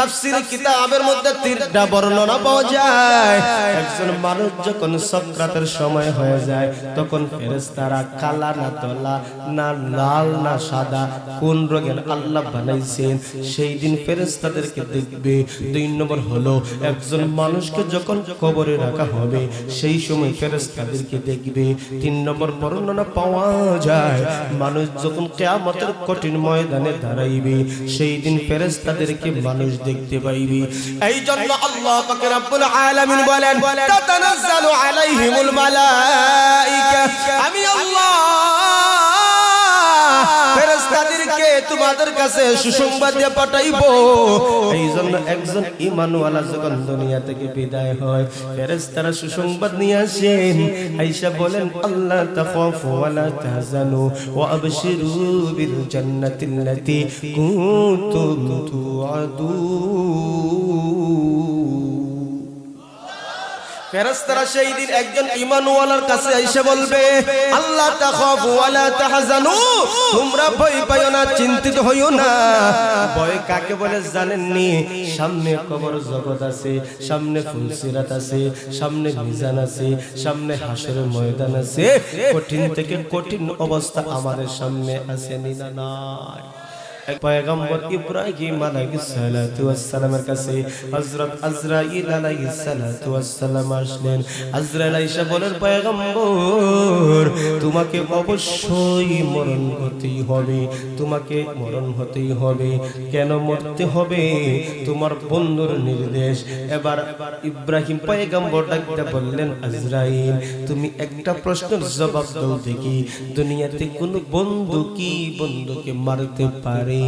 তাফসির কিতাবের মধ্যে তিনটা বর্ণনা পাওয়া যায়। একজন মানুষ যখন সক্রাতের সময় হয়ে যায় তখন ফেরেশতারা কালা না তলা না লাল না সাদা কোন রঙের আল্লাহ বানাইছেন সেই দিন ফেরেশতাদেরকে দেখবে। দুই নম্বর হলো একজন মানুষকে যখন কবরে রাখা হবে সেই সময় ফেরেশতাদেরকে দেখবে। তিন নম্বর বর্ণনা পাওয়া যায় মানুষ যখন কেয়ামতের কঠিন ময়দানে দাঁড়াইবে সেই দিন ফেরেশতাদেরকে মানুষ দেখতে পাইবি। এই জন্য আল্লাহ পাক রব্বুল আলামিন বলেন তাতানাজ্জালু আলাইহিমুল মালাইকা। আমি আল্লাহ ফেরেশতাদেরকে তোমাদের কাছে সুসংবাদ দিয়ে পাঠাইবো। এই জন্য একজন ইমানওয়ালা যখন দুনিয়া থেকে বিদায় হয়, ফেরেশতারা সুসংবাদ নিয়ে আসেন আয়েশা বলেন, আল্লাহ তাখাফু ওয়ালা তাহজানু ওয়া আবশিরু বিল জান্নাতিল্লাতি কুনতুম তুআদুন। ফেরেশতারা সেই দিন একজন ঈমানওয়ালার কাছে এসে বলবে, আল্লাহ তাখাফু তোমরা ভয় পাইও না, চিন্তিত হইও না। ভয় কাকে বলে জানেননি? সামনে কবর জগৎ আছে, সামনে ফুলসিরাত আছে, সামনে মিজান আছে, সামনে হাসরের ময়দান আছে। কঠিন থেকে কঠিন অবস্থা আমাদের সামনে আছে নিনা নাই? পয়গম্বর ইব্রাহিম আলাইহিস সালাতু ওয়াস সালামের কাছে হযরত আজরাইল আলাইহিস সালাতু ওয়াস সালাম আসলেন। আজরাইল আয়েশা বলেন, পয়গম্বর, তোমাকে অবশ্যই মরণ হতেই হবে, তোমাকে মরণ হতেই হবে। কেন মরতে হবে? তোমার বন্ধুর নির্দেশ। এবার ইব্রাহিম পয়গম্বর ডাকতে বললেন, আজরাইল, তুমি একটা প্রশ্নের জবাব দাও দেখি। দুনিয়াতে কোন বন্ধু কি বন্ধুকে মারতে পারে?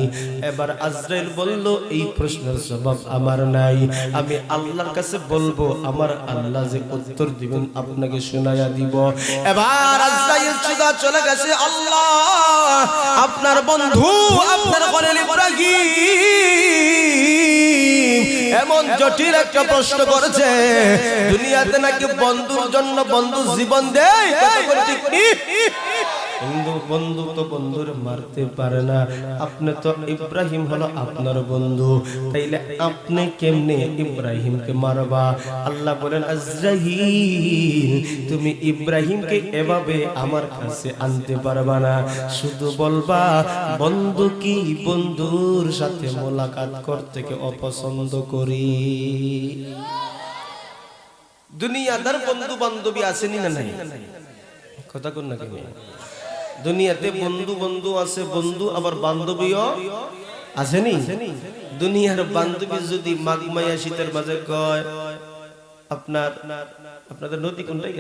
এবার আজরাইল বলল, এই প্রশ্নের জবাব আমার নাই। আমি আল্লাহর কাছে বলব, আমার আল্লাহ যে উত্তর দিবেন আপনাকে শোনায়া দিব। এবার আজরাইল সুদা চলে গেছে, আল্লাহ, আপনার বন্ধু, আপনার বলেন ইব্রাহিম। এমন জটিল একটা প্রশ্ন করেছে, দুনিয়াতে নাকি বন্ধুর জন্য বন্ধু জীবন দেয়? কি? বন্ধু তো বন্ধুর মারতে পারে না। আপনি তো ইব্রাহিম হলো আপনার বন্ধু। তাইলে আপনি কেমনে ইব্রাহিমকে মারবা? আল্লাহ বলেন তুমি ইব্রাহিমকে এভাবে আমার কাছে আনতে পারবা না। শুধু বলবা, বন্ধু কি বন্ধুর সাথে মোলাকাত করতে কে অপছন্দ করি? দুনিয়াদার বন্ধু বান্ধবী আসেনি না নাই? কথা কোন না কেন দুনিয়াতে বন্ধু বন্ধু আছে, বন্ধু আবার বান্ধবীও আসেনি? দুনিয়ার বান্ধবী যদি মাঘ মাইয়া শীতের মাঝে কয়, আপনার, আপনাদের নদী কোনটাই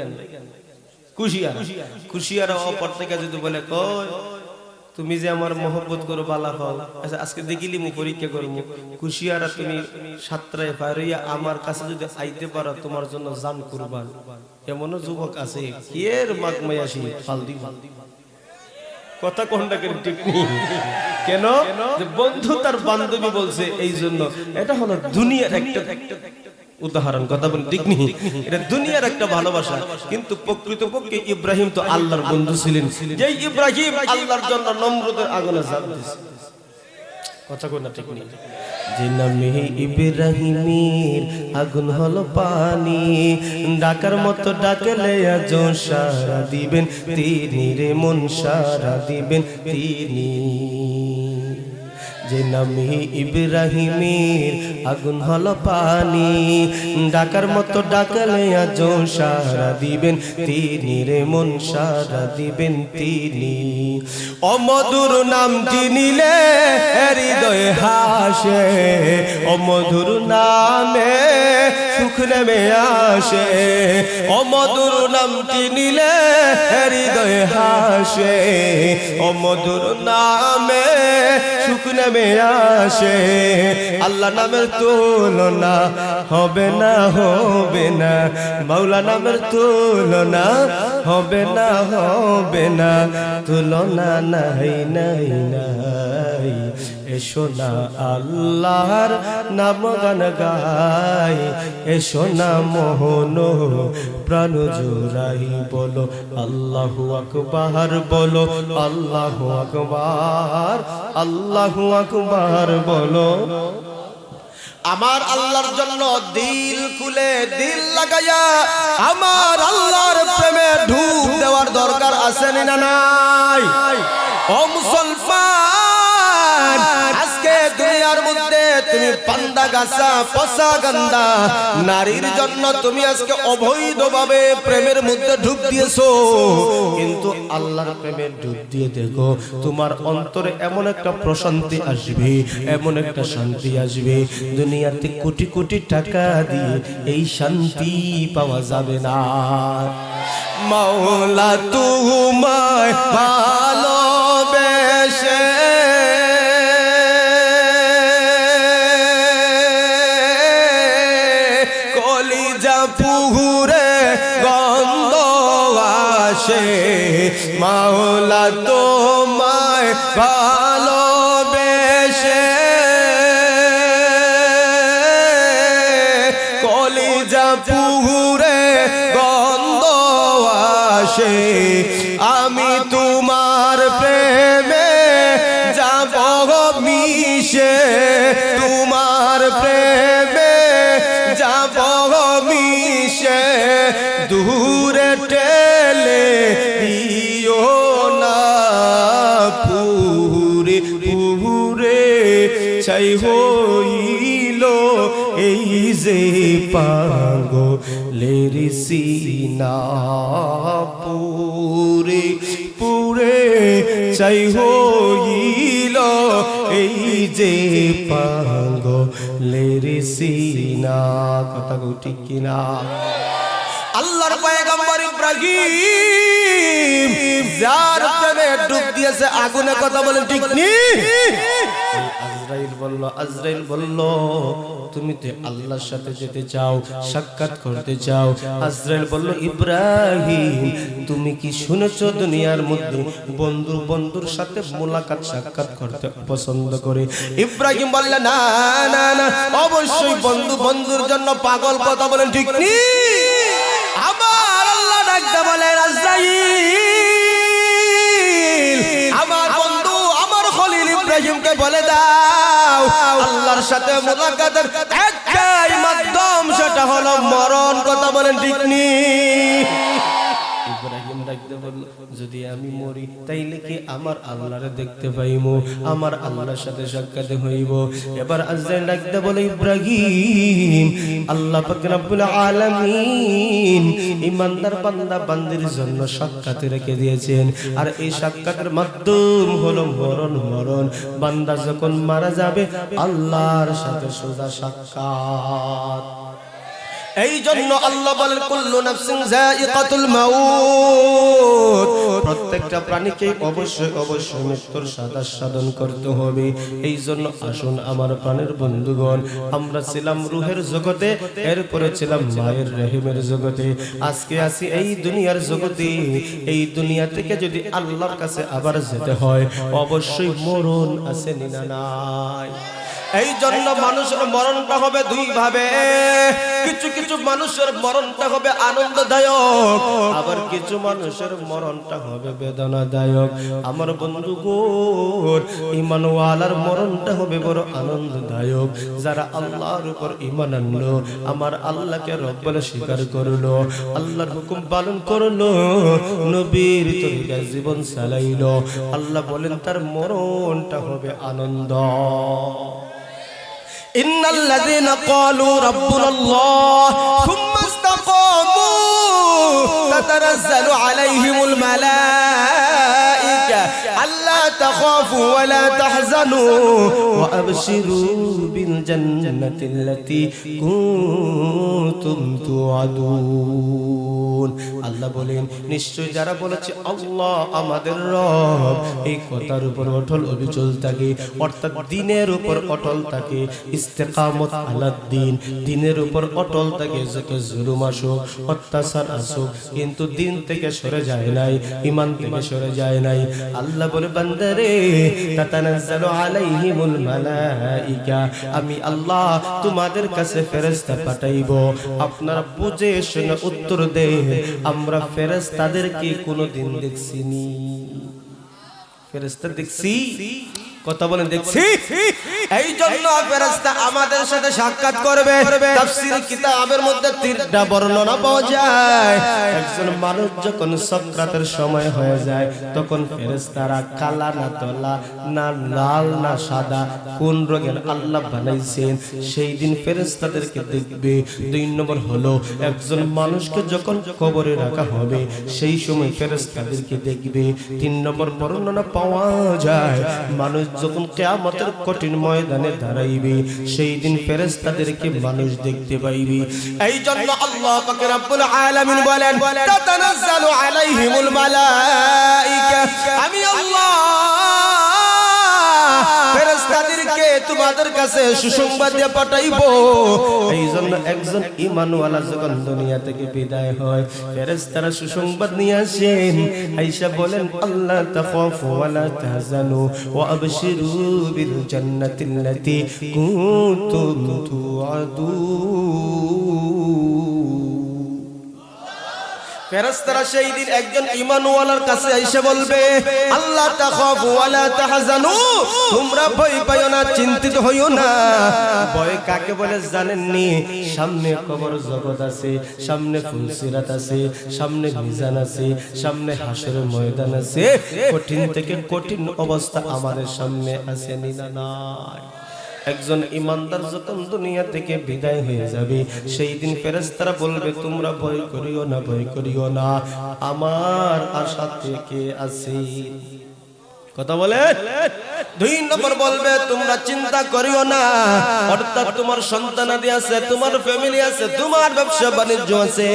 কুশিয়ার। কুশিয়ার অপর থেকে যদি বলে কয় তুমি যে আমার মহব্বত করো বালা হল আচ্ছা আজকে দেখিলি মু পরীক্ষা করব। কুশিয়ারা, তুমি সাতটায় পার হইয়া আমার কাছে যদি আইতে পারো, তোমার জন্য জান কুরবান। এমনও যুবক আছে এর মাঘ মাইয়াসি ফালদি ফালদি কথা কোনটা কেন ঠিক কেন? বন্ধু তার বান্ধবী বলছে এই জন্য। এটা হলো দুনিয়ার একটা উদাহরণ, কথা বলি ঠিক এটা দুনিয়ার একটা ভালোবাসা। কিন্তু প্রকৃত পক্ষে ইব্রাহিম তো আল্লাহর বন্ধু ছিলেন। যে ইব্রাহিম আল্লাহর জন্য নম্রদের আগুনে জান দিয়েছে কথা কোনটা ঠিক নেই। যে নামে ইব্রাহিমের আগুন হলো পানি। ডাকার মতো ডাকলে আজ সারা দিবেন। তিনি রে মন সারা দিবেন তিনি যে নামে ইব্রাহিমের আগুন হলো পানি। ডাকার মতো ডাকলে আজ সারা দিবেন তিনি রে, মন সারা দিবেন তিনি। অমধুর নাম জিনিলে হৃদয় হাসে, অমধুর নামে সুখ নেমে আসে। অমধুর নামটি নিলে হৃদয় হাসে। অমধুর নামে সুখ নেমে আসে। আল্লাহ নামের তুলনা হবে না হবে না। মাওলা নামের তুলনা হবে না হবে না। তুলনা নাই নাই নাই। এসো না আল্লাহর নাম গান গাই, এসো না মোহন, প্রাণ জোড়াই বলো, আল্লাহ আকবার বলো, আল্লাহ আকবার আল্লাহ আকবার বলো। আমার আল্লাহর জন্য দিল খুলে দিল লাগাইয়া, আমার আল্লাহর প্রেমে ঢুক দেওয়ার দরকার আছে না নাই? ও আজকে দুনিয়ার মধ্যে তুমি পান্ডা গাছা, পচা গান্দা। নারীর জন্য তুমি আজকে অবৈধভাবে প্রেমের মধ্যে ঢুক দিয়েছ। কিন্তু আল্লাহর প্রেমে ঢুক দিয়ে দেখো, তোমার অন্তরে এমন একটা প্রশান্তি আসবে, এমন একটা শান্তি আসবে। দুনিয়াতে কোটি কোটি টাকা দিয়ে এই শান্তি পাওয়া যাবে না। মাওলা, তোমায় ভালোবেসে মাওলা তোমায় ভালোবেসে। কলিজা পুহুরে গন্ধ আসে। আমি পাগো লেরি সিনা পুরে পুরে চাই হইল এই যে পাগো লেরি সিনা। কথা ঠিক কিনা? আল্লাহর পয়গম্বর ইব্রাহিম যার প্রেমে ডুব দিয়েছে আগুনে কথা বলেন ঠিক নি? আজরাইল বলল আজরাইল বলল তুমি তো আল্লাহর সাথে যেতে চাও সাক্ষাৎ করতে চাও। আজরাইল বলল ইব্রাহিম তুমি কি শুনেছো দুনিয়ার মধ্যে বন্ধু বন্ধুর সাথে মোলাকাত সাক্ষাৎ করতে পছন্দ করে? ইব্রাহিম বলল না না না অবশ্যই বন্ধু বন্ধুর জন্য পাগল কথা বলেন ঠিক নি? আমার আল্লাহ ডাকতে বলে রাজাইল আমার বন্ধু, আমার খলিল ইব্রাহিমকে বলে দাও, আল্লাহর সাথে মোলাকাতের একটাই মাধ্যম, সেটা হলো মরণ। কথা বলেন ঠিক ডাকতে বলল যদি আমি মরি, তাইলে কি আমার আল্লাহরে দেখতে পাইমু? আমার আল্লাহর সাথে সাক্ষাৎ হইব। এবার আজরাইল ডাকতে বলে, ইব্রাহিম, আল্লাহ পাক রব্বুল আলামিন ইমানদার বান্দা বান্দির জন্য সাক্ষাৎ রেখে দিয়েছেন। আর এই সাক্ষাতের মাধ্যম হলো মরণ মরণ। বান্দা যখন মারা যাবে, আল্লাহর সাথে সোজা সাক্ষাৎ। এই জন্য আল্লাহ বলেন কুল্লু নাফসিন যায়িকাতুল মাউত। প্রত্যেকটা প্রাণীকে অবশ্যই অবশ্যই মৃত্যুর সাদা সাধন করতে হবে। এই জন্য আসুন আমার প্রাণের বন্ধুগণ আমরা ছিলাম রুহের জগতে এরপরে ছিলাম মায়ের রহিমের জগতে। আজকে আসি এই দুনিয়ার জগতে। এই দুনিয়া থেকে যদি আল্লাহর কাছে আবার যেতে হয় অবশ্যই মরণ আছে নিনা নাই। এই জন্য মানুষের মরণটা হবে দুই ভাবে কিছু কিছু মানুষের মরণটা হবে আনন্দদায়ক, আবার কিছু মানুষের মরণটা হবে বেদনাদায়ক। আমার বন্ধু গোর ইমানওয়ালার মরণটা হবে বড় আনন্দদায়ক। যারা আল্লাহর উপর ইমান আনলো, আমার আল্লাহকে রব বলে স্বীকার করল, আল্লাহর হুকুম পালন করল, নবীর তরিকায় জীবন চালাইলো। আল্লাহ বলেন, তার মরণটা হবে আনন্দ। إن الذين قالوا ربنا الله ثم استقاموا تتنزل عليهم الملائكة تخافوا ولا تحزنوا وأبشروا بالجنة التي كنتم توعدون আল্লাহ বলেন নিশ্চয় যারা বলেছে আল্লাহ আমাদের রব এই কথার উপর অটল অবিচল থাকে অর্থাৎ দিনের উপর অটল থাকে ইস্তেকামত আলাদ দিন দিনের উপর অটল থাকে যাকে জুলুম আসুক অত্যাচার আসুক কিন্তু দিন থেকে সরে যায় নাই ইমান থেকে সরে যায় নাই আল্লাহ বলে বান্দারে তাতানাজ্জালু আলাইহিমুল মালাইকা। আমি আল্লাহ তোমাদের কাছে ফেরেশতা পাঠাইব। আপনারা বুঝে শুনে উত্তর দেন, আমরা ফেরেশতাদেরকে কোনোদিন দেখছিনি ফেরেশতা দেখছি? কথা বলেন দেখছি। এই জন্য ফেরেশতা আমাদের সাথে সাক্ষাৎ করবে। তাফসীর কিতাবের মধ্যে তিনটা বর্ণনা পাওয়া যায়। একজন মানুষ যখন সক্রাতের সময় হয়ে যায় তখন ফেরেশতারা কালা না তোলা না লাল না সাদা কোন রঙের আল্লাহ বানাইছেন সেই দিন ফেরেশতাদেরকে দেখবে। দুই নম্বর হলো একজন মানুষকে যখন কবরে রাখা হবে সেই সময় ফেরেশতাদেরকে দেখবে। তিন নম্বর বর্ণনা পাওয়া যায় মানুষ যখন কেয়ামতের কঠিন ময়দানে দাঁড়াইবে, সেই দিন ফেরেশতাদেরকে মানুষ দেখতে পাইবে। এই জন্য আল্লাহ বলেন আমি আল্লাহ ফেরেশতাদেরকে তোমাদের কাছে সুসংবাদ দিয়ে পাঠাইবো। এই একজন ইমানওয়ালা যখন দুনিয়া থেকে বিদায় হয়, ফেরেশতারা সুসংবাদ নিয়ে আসেন আয়েশা বলেন, আল্লাহ তাখাফু ওয়ালা তাহজানু ওয়া আবশিরু বিল জান্নাতিল্লাতী কুনতুম তুআদুন। সেই দিন একজন কাছে এসে বলবে আল্লাহ তাখাফু ওয়ালা তাহজানু, তোমরা ভয় পাইও না, চিন্তিত হইও না। ভয় কাকে বলে জানেননি? সামনে কবর জগৎ আছে, সামনে ফুলসিরাত আছে, সামনে মিজান আছে, সামনে হাসরের ময়দান আছে। কঠিন থেকে কঠিন অবস্থা আমাদের সামনে আছে নিনা নাই? একজন ইমানদার যখন দুনিয়া থেকে বিদায় হয়ে যাবে, সেই দিন ফেরেস্তারা বলবে, তোমরা ভয় করিও না, ভয় করিও না। আমার আশা থেকে আছি। কথা বলে? দুই নম্বর বলবে, তোমরা চিন্তা করিও না। অর্থাৎ তোমার সন্তানাদি আছে, তোমার ফ্যামিলি আছে, তোমার ব্যবসা বাণিজ্য আছে।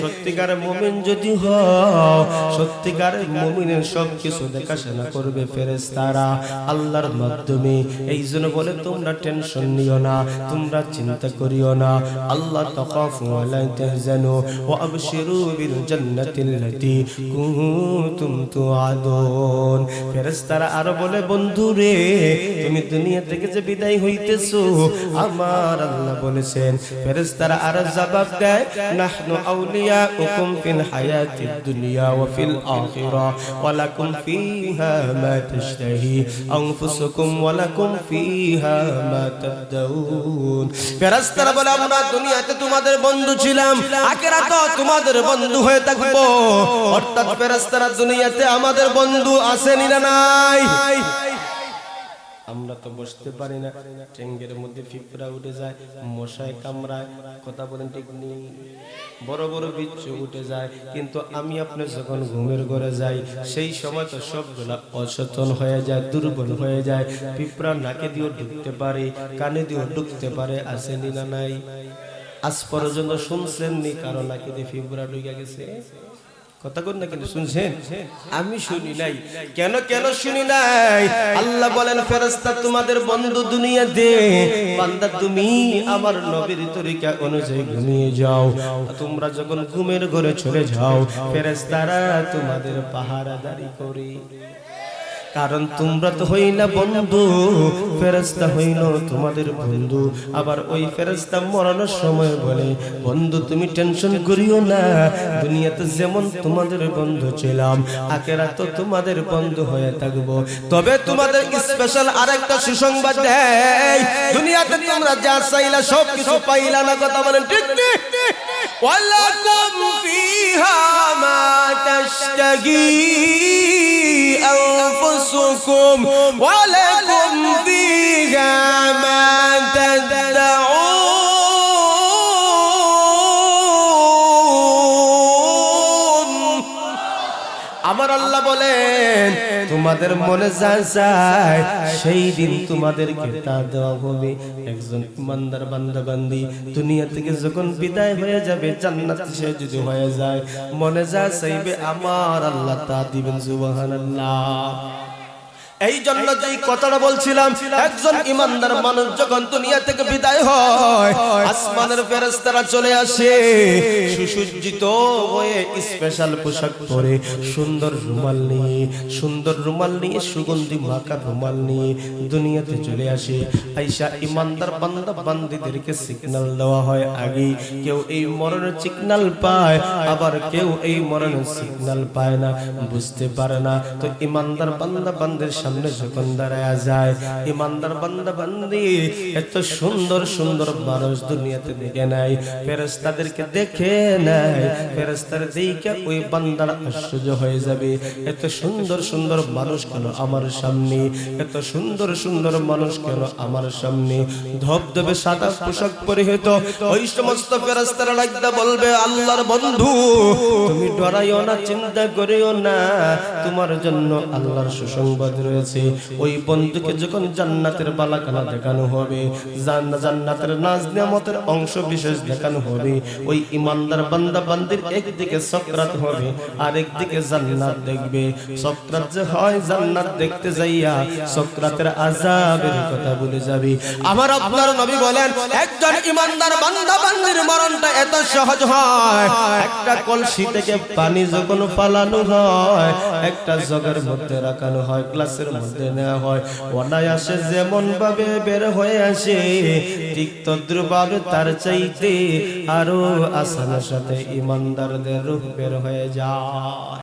সত্যিকার মুমিন যদি হও, সত্যিকার মুমিনের সব কিছু দেখাশোনা করবে ফেরেশতারা আল্লাহর মাধ্যমে। এই জন্য বলে, তোমরা টেনশন নিও না, তোমরা চিন্তা করিও না। আল্লাহ তাকাফু ওয়ালা তাহজানু ওয়া আবশিরু বিল জান্নাতিল্লাতী কুনতুম তুআদুন। ফেরেশতারা আরও বলে, বন্ধু রে, তুমি দুনিয়া থেকে যে বিদায় হইতেছো, আমার আল্লাহ বলেছেন। ফেরেশতারা আর জবাব দেয়, নাহনু আউলিয়াউকুম ফিল হায়াতিদ দুনিয়া ওয়া ফিল আখিরা, ওয়া লাকুম ফিহা মা তাশতাহি আনফুসুকুম ওয়া লাকুম ফিহা মা তাবদাউন। ফেরেশতারা বলে, আমরা দুনিয়াতে তোমাদের বন্ধু ছিলাম আখিরাতে তোমাদের বন্ধু হয়ে থাকব। অর্থাৎ ফেরেশতারা দুনিয়াতে আমাদের বন্ধু আসেনি না নাই। আমরা তো বসতে পারি না। টেঙ্গের মধ্যে পিঁপড়া উঠে যায়, মশায় কামড়ায়, কথা বলেন ঠিক নেই। বড় বড় বিচ্ছু উঠে যায়, কিন্তু আমি আপনি যখন ঘুমের ঘরে যাই, সেই সময় তো সবগুলা অচেতন হয়ে যায়, দুর্বল হয়ে যায়। পিঁপড়া নাকে দিয়েও ঢুকতে পারে, কানে দিয়েও ঢুকতে পারে, আসেনি না নাই? আজ পর্যন্ত শুনছেন নি কারও নাকি দিয়ে পিঁপড়া ঢুকে গেছে? কথা কোন না কিন্তু শুনছেন? আমি শুনি নাই। কেন কেন শুনি নাই? আল্লাহ বলেন ফেরেশতা তোমাদের বন্ধু দুনিয়া দে বান্দা তুমি আমার নবীর তরিকা অনুযায়ী ঘুমিয়ে যাও। তোমরা যখন ঘুমের ঘরে চলে যাও ফেরেস্তারা তোমাদের পাহারাদারি করে। কারণ তোমরা তো হইলা বন্ধু ফেরেস্তা হইল তোমাদের বন্ধু আবার ওই ফেরেস্তা মরানোর সময় বলে বন্ধু তুমি টেনশন করিও না দুনিয়াতে যেমন তোমাদের বন্ধু ছিলাম আকেরা তো তোমাদের বন্ধু হয়ে থাকবো তবে তোমাদের স্পেশাল আরেকটা সুসংবাদ দেয় দুনিয়াতে তোমরা যা চাইলা সব কিছু পাইলা না কথা বলেন ঠিক ঠিক ولكم فيها ما تشتهي أنفسكم ولكم فيها ما আমার আল্লাহ বলেন, তোমাদের মনে যা চায় সেই দিন তোমাদেরকে তা দেওয়া হবে। একজন ইমানদার বান্দা বান্দি দুনিয়া থেকে যখন বিদায় হয়ে যাবে, জান্নাত সে যদি হয়ে যায়, মনে যা চাইবে, আমার আল্লাহ তা দিবেন, সুবহানাল্লাহ। এই জন্য যে কথাটা বলছিলাম একজন ইমানদার মানুষ যখন দুনিয়া থেকে বিদায় হয় আসমানের ফেরেশতারা চলে আসে সুসজ্জিত হয়ে স্পেশাল পোশাক পরে সুন্দর রুমাল নিয়ে সুন্দর রুমাল নিয়ে সুগন্ধি মাখা রুমাল নিয়ে দুনিয়াতে চলে আসে। আইসা ইমানদার বান্দা বান্দিদেরকে সিগন্যাল দেওয়া হয় আগে কেউ এই মরণের সিগন্যাল পায় আবার কেউ এই মরণের সিগন্যাল পায় না বুঝতে পারে না। তো ইমানদার বান্দা বান্দের সামনে যখন দাঁড়ায় যায়, ইমানদার বান্দা বান্দি এত সুন্দর সুন্দর মানুষ দুনিয়াতে দেখে নাই ফেরেস্তাদেরকে দেখে নাই ফেরেস্তার দিকে ওই বান্দার আশ্চর্য হয়ে যাবে। এত সুন্দর সুন্দর মানুষ কেন আমার সামনে? এত সুন্দর সুন্দর মানুষ কেন আমার সামনে? ধবধবে সাদা পোশাক পরিহিত, ওই সমস্ত ফেরেস্তারা লাগদা বলবে, আল্লাহর বন্ধু, তুমি ডরাইও না, চিন্তা করিও না, তোমার জন্য আল্লাহর সুসংবাদ রয়েছে ওই বন্ধুকে যখন জান্নাতের বালাখানা দেখানো হবে জান্নাতের নাজ নিয়ামতের অংশ বিশেষ দেখানো হবে, ওই ইমানদার বান্দা বান্দির একদিকে সক্রাত হবে আর একদিকে জান্নাত দেখবে। সক্রাত যে হয়, জান্নাত দেখতে যাইয়া সক্রাতের আজাবের কথা বলে যাবে। আমার আপনার নবী বলেন, একজন ইমানদার বান্দা বান্দির মরণটা এত সহজ হয়। একটা কলসি থেকে পানি যখন পালানো হয়, একটা জগের মধ্যে রাখানো হয় গ্লাসের মধ্যে নেওয়া হয়। অনায়াসে যেমন ভাবে বের হয়ে আসে, ঠিক তদ্রুভাবে তার চাইতে আরও আসানের সাথে ইমানদারদের রূপ বের হয়ে যায়।